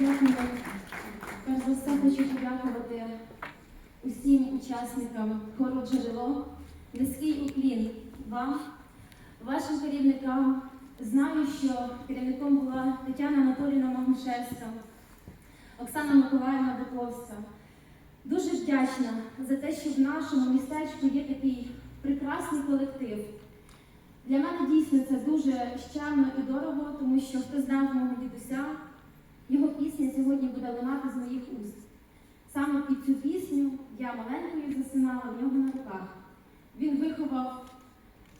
Дякую. Перш за все хочу подякувати усім учасникам хору джерело. Низький уклін вам, вашим керівникам. Знаю, що керівником була Тетяна Анатоліївна Магушевська, Оксана Миколаївна Дуковська. Дуже вдячна за те, що в нашому містечку є такий прекрасний колектив. Для мене дійсно це дуже щемно і дорого, тому що хто знав мого дідуся, його пісня сьогодні буде лунати з моїх уст. Саме під цю пісню я маленькою засинала в нього на руках. Він виховав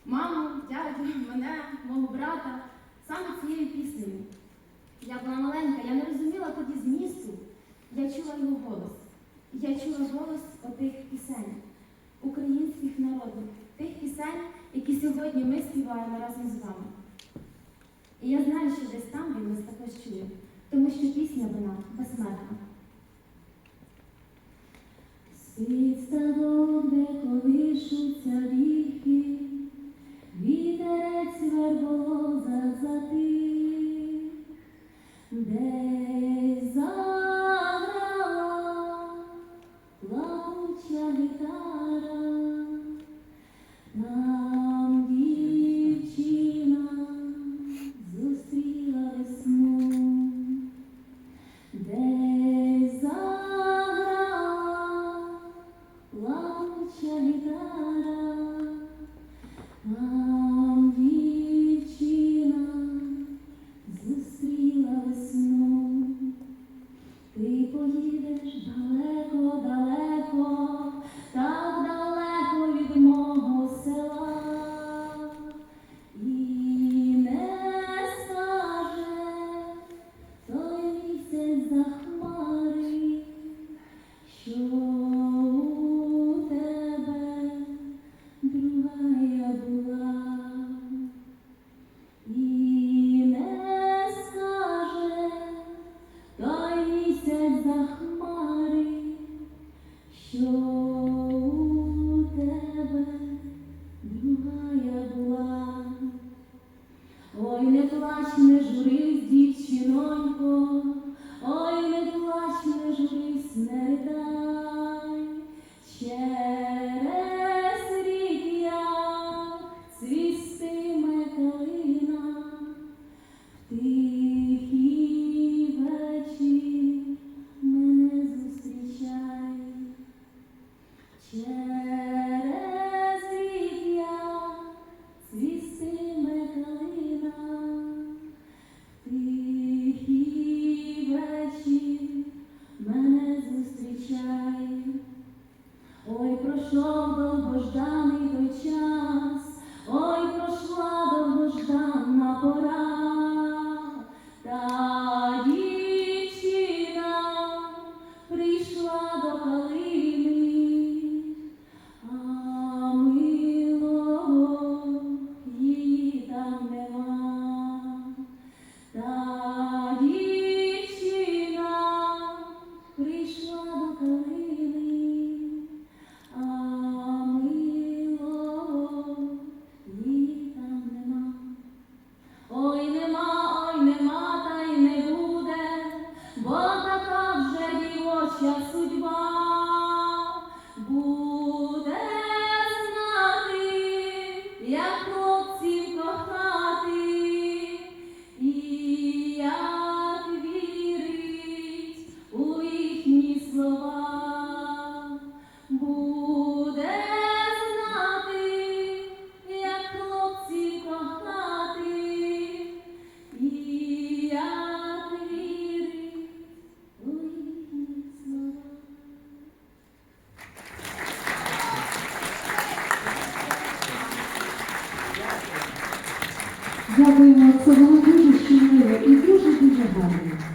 маму, дядю, мене, мого брата саме цією піснею. Я була маленька, я не розуміла тоді змісту. Я чула його голос. Я чула голос отих пісень, українських народів, тих пісень, які сьогодні ми співаємо разом з вами. І я знаю, що десь там він нас також чує, тому що пісня вона безсмертна. Світ ставок, де колишуться віки, вітерець вербоза затих, десь заграла Через рік як цвістиме калина, тихий вечір мене зустрічає, Ой, пройшов довгожданий 我不可理。Дякуємо, це було дуже щиро і дуже дуже гарно.